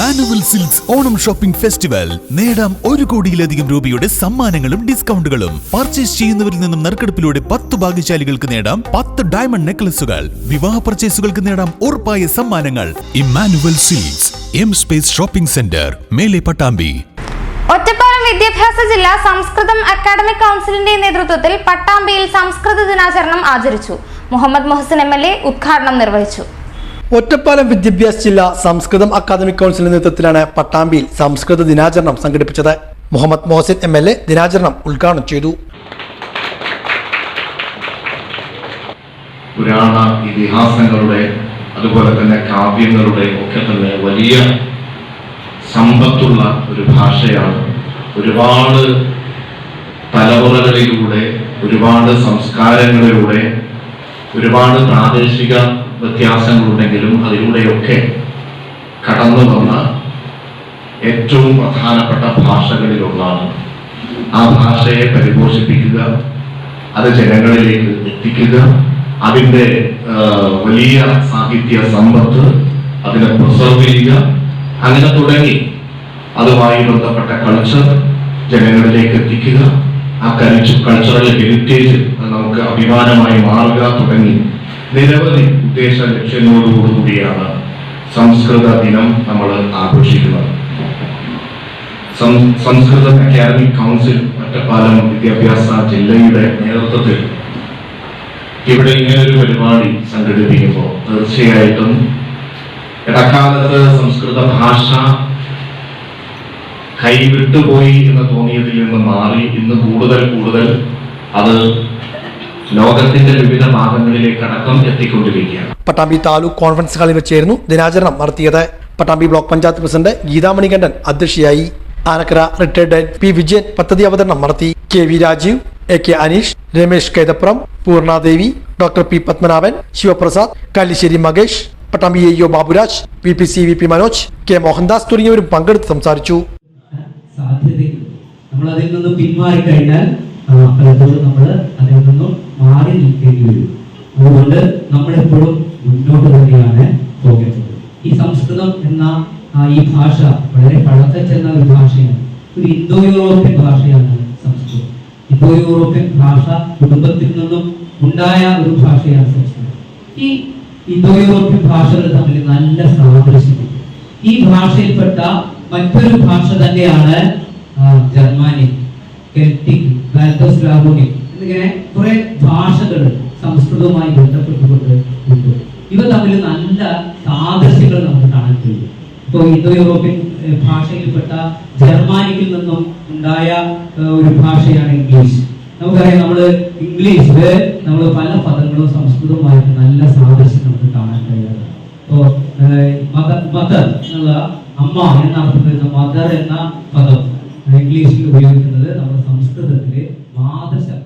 Emmanuel silks Onam shopping festival. നേടാം ഒരു കോടിയിലധികം രൂപയുടെ സമ്മാനങ്ങളും ഡിസ്കൗണ്ടുകളും. പർച്ചേസ് ചെയ്യുന്നവരിൽ നിന്നും നറുക്കെടുപ്പിലൂടെ പത്ത് ഭാഗ്യശാലികൾക്ക് നേടാം പത്ത് ഡയമണ്ട് നെക്ലസുകൾ. വിവാഹ പർച്ചേസുകൾക്ക് നേടാം ഉറപ്പായ സമ്മാനങ്ങൾ. Emmanuel silks M space shopping centre മേലെ പട്ടാമ്പി. ഒറ്റപ്പാലം വിദ്യാഭ്യാസ ജില്ലാ സംസ്കൃതം അക്കാദമിക് കൗൺസിലിന്റെ നേതൃത്വത്തിൽ പട്ടാമ്പിയിൽ സംസ്കൃത ദിനാചരണം ആചരിച്ചു. മുഹമ്മദ് മൊഹസിൻ എ ഉദ്ഘാടനം നിർവഹിച്ചു. ഒറ്റപ്പാലം വിദ്യാഭ്യാസ ജില്ലാ സംസ്കൃതം അക്കാദമിക് കൗൺസിലിന്റെ നേതൃത്വത്തിലാണ് പട്ടാമ്പിയിൽ സംസ്കൃത ദിനാചരണം സംഘടിപ്പിച്ചത്. Muhammad Mohsin M L A ദിനാചരണം ഉദ്ഘാടനം ചെയ്തു. പുരാണ ഇതിഹാസങ്ങളുടെ അതുപോലെ തന്നെ കാവ്യങ്ങളുടെ ഒക്കെ തന്നെ വലിയ സമ്പത്തുള്ള ഒരു ഭാഷയാണ്. ഒരുപാട് തലമുറകളിലൂടെ ഒരുപാട് സംസ്കാരങ്ങളിലൂടെ ഒരുപാട് പ്രാദേശിക വ്യത്യാസങ്ങളുണ്ടെങ്കിലും അതിലൂടെയൊക്കെ കടന്നു വന്ന ഏറ്റവും പ്രധാനപ്പെട്ട ഭാഷകളിലൊന്നാണ്. ആ ഭാഷയെ പരിപോഷിപ്പിക്കുക അത് ജനങ്ങളിലേക്ക് എത്തിക്കുക അതിന്റെ വലിയ സാഹിത്യ സമ്പത്ത് അതിനെ പ്രിസർവ് ചെയ്യുക അങ്ങനെ തുടങ്ങി. അതുമായി ബന്ധപ്പെട്ട കൾച്ചർ ജനങ്ങളിലേക്ക് എത്തിക്കുക. ആ കൾച്ചർ കൾച്ചറൽ ഹെറിറ്റേജ് നമുക്ക് അഭിമാനമായി മാറുക തുടങ്ങി. നിരവധി ഉദ്ദേശ ലക്ഷ്യങ്ങളോടുകൂടിയാണ് സംസ്കൃത ദിനം നമ്മൾ ആഘോഷിക്കുന്നത്. സംസ്കൃത അക്കാദമി കൗൺസിൽ ഒറ്റപ്പാലം വിദ്യാഭ്യാസ ജില്ലയുടെ നേതൃത്വത്തിൽ ഇവിടെ ഇങ്ങനെ ഒരു പരിപാടി സംഘടിപ്പിക്കുമ്പോൾ തീർച്ചയായിട്ടും ഇടക്കാലത്ത് സംസ്കൃത ഭാഷ കൈവിട്ടുപോയി എന്ന് തോന്നിയതിൽ നിന്ന് മാറി ഇന്ന് കൂടുതൽ കൂടുതൽ അത് ലോകത്തിന്റെ വിവിധ ഭാഗങ്ങളിലേക്ക് അടക്കം എത്തിക്കൊണ്ടിരിക്കുകയാണ്. പട്ടാമ്പി താലൂക്ക് കോൺഫറൻസ് ഹാളിൽ വെച്ചായിരുന്നു ദിനാചരണം നടത്തിയത്. പട്ടാമ്പി ബ്ലോക്ക് പഞ്ചായത്ത് പ്രസിഡന്റ് ഗീതാമണികണ്ഠൻ അധ്യക്ഷയായി. ആനക്കര റിട്ടയർഡ് പി വിജയൻ പദ്ധതി അവതരണം നടത്തി. K V Rajeev A K Aneesh Ramesh Kaithappuram Poornadevi doctor P Padmanabhan Sivaprasad Kallissery Mahesh Pattambi A Baburaj P P C V P Manoj K Mohandas തുടങ്ങിയവരും പങ്കെടുത്ത് സംസാരിച്ചു. സാധ്യതയുണ്ട്. നമ്മൾ അതിൽ നിന്ന് പിന്മാറി കഴിഞ്ഞാൽ ആ, പലപ്പോഴും നമ്മൾ അതിൽ നിന്നും മാറി നിൽക്കേണ്ടി വരും. അതുകൊണ്ട് നമ്മളെപ്പോഴും മുന്നോട്ട് തന്നെയാണ് പോകേണ്ടത്. ഈ സംസ്കൃതം എന്ന ഈ ഭാഷ വളരെ പഴക്കം ചെന്ന ഒരു ഭാഷയാണ്. ഒരു ഇന്തോ യൂറോപ്യൻ ഭാഷയാണ് സംസ്കൃതം. ഇന്തോ യൂറോപ്യൻ ഭാഷ കുടുംബത്തിൽ നിന്നും ഉണ്ടായ ഒരു ഭാഷയാണ് സംസ്കൃതം. ഈ ഇന്തോ യൂറോപ്യൻ ഭാഷകൾ തമ്മിൽ നല്ല സാദൃശ്യമുണ്ട്. ഈ ഭാഷയിൽപ്പെട്ട മറ്റൊരു ഭാഷ തന്നെയാണ് ആ, ജർമാനിക് കെൽറ്റിക് ബാൽട്ടോസ്ലാവോണിക് എന്നിങ്ങനെ കുറെ ഭാഷകൾ സംസ്കൃതവുമായി ബന്ധപ്പെട്ടുകൊണ്ട് ഉണ്ട്. ഇവ തമ്മിൽ നല്ല സാദൃശ്യങ്ങൾ നമുക്ക് കാണാൻ കഴിയും. ഇപ്പോൾ ഇന്തോ യൂറോപ്യൻ ഭാഷയിൽപ്പെട്ട ജർമാനിക്കിൽ നിന്നും ഉണ്ടായ ഒരു ഭാഷയാണ് ഇംഗ്ലീഷ്. നമുക്കറിയാം നമ്മൾ ഇംഗ്ലീഷിൽ നമ്മൾ പല പദങ്ങളും സംസ്കൃതവുമായിട്ട് നല്ല സാദൃശ്യം നമുക്ക് കാണാൻ കഴിയാറ് ഇപ്പോൾ മദർ എന്നുള്ള അമ്മ എന്ന അർത്ഥം വരുന്ന മദർ എന്ന പദം. ഇംഗ്ലീഷിൽ ഉപയോഗിക്കുന്നത് നമ്മുടെ സംസ്കൃതത്തിലെ വാദശബ്ദം